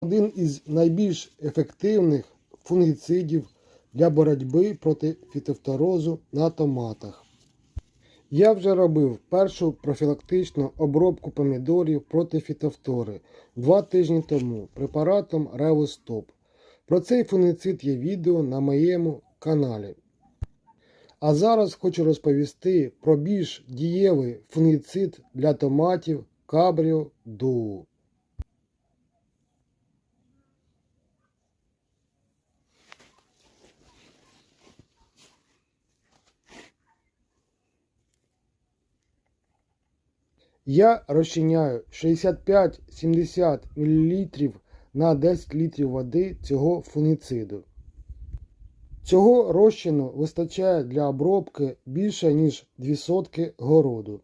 один із найбільш ефективних фунгіцидів для боротьби проти фітофторозу на томатах. Я вже робив першу профілактичну обробку помідорів проти фітофтори два тижні тому препаратом Ревостоп. Про цей фунгіцид є відео на моєму каналі. А зараз хочу розповісти про більш дієвий фунгіцид для томатів Cabrio Duo. Я розчиняю 65-70 мл на 10 літрів води цього фуніциду. Цього розчину вистачає для обробки більше ніж 2 сотки городу.